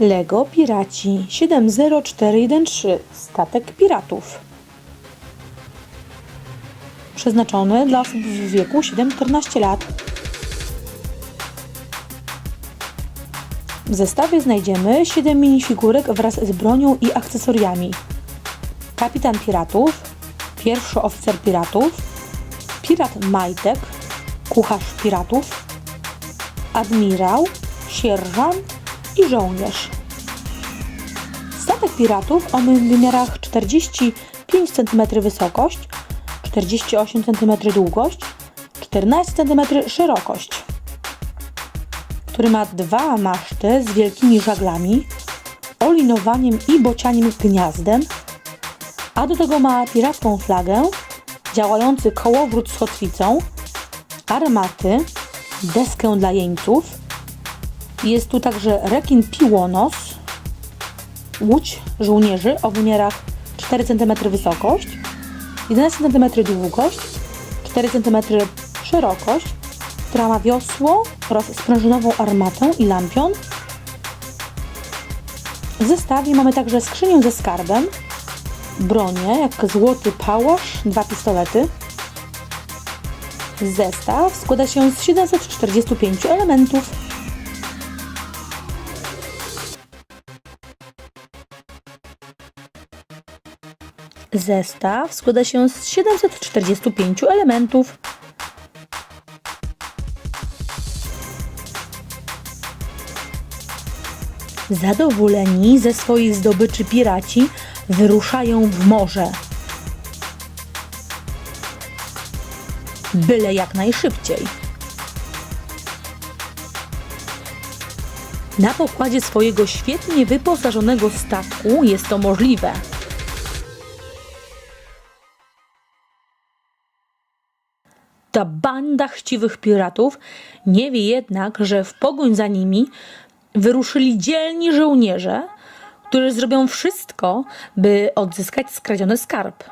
Lego Piraci 70413 Statek Piratów. Przeznaczony dla osób w wieku 7-14 lat. W zestawie znajdziemy 7 minifigurek wraz z bronią i akcesoriami. Kapitan piratów, pierwszy oficer piratów, pirat Majtek, kucharz piratów, admirał, sierżant i żołnierz. Statek piratów o wymiarach 45 cm wysokość, 48 cm długość, 14 cm szerokość, który ma dwa maszty z wielkimi żaglami, olinowaniem i bocianim gniazdem, a do tego ma piracką flagę, działający kołowrót z kotwicą, armaty, deskę dla jeńców, jest tu także rekin piłonos, łódź żołnierzy o wymiarach 4 cm wysokość, 11 cm długość, 4 cm szerokość, która ma wiosło oraz sprężynową armatę i lampion. W zestawie mamy także skrzynię ze skarbem, bronię jak złoty pałasz, dwa pistolety. Zestaw składa się z 745 elementów. Zestaw składa się z 745 elementów. Zadowoleni ze swojej zdobyczy piraci wyruszają w morze. Byle jak najszybciej. Na pokładzie swojego świetnie wyposażonego statku jest to możliwe. Ta banda chciwych piratów nie wie jednak, że w pogoń za nimi wyruszyli dzielni żołnierze, którzy zrobią wszystko, by odzyskać skradziony skarb.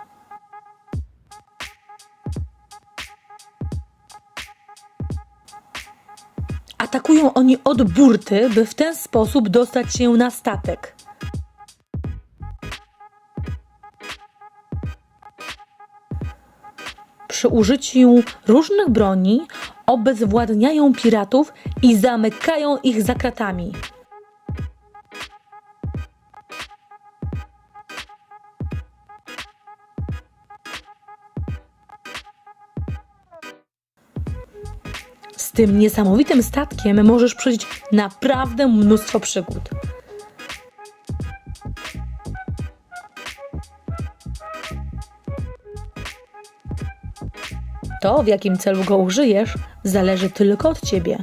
Atakują oni od burty, by w ten sposób dostać się na statek. Przy użyciu różnych broni obezwładniają piratów i zamykają ich za kratami. Z tym niesamowitym statkiem możesz przeżyć naprawdę mnóstwo przygód. To, w jakim celu go użyjesz, zależy tylko od ciebie.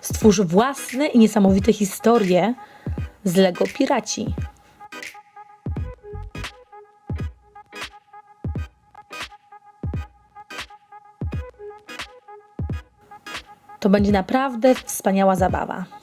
Stwórz własne i niesamowite historie z Lego Piraci. To będzie naprawdę wspaniała zabawa.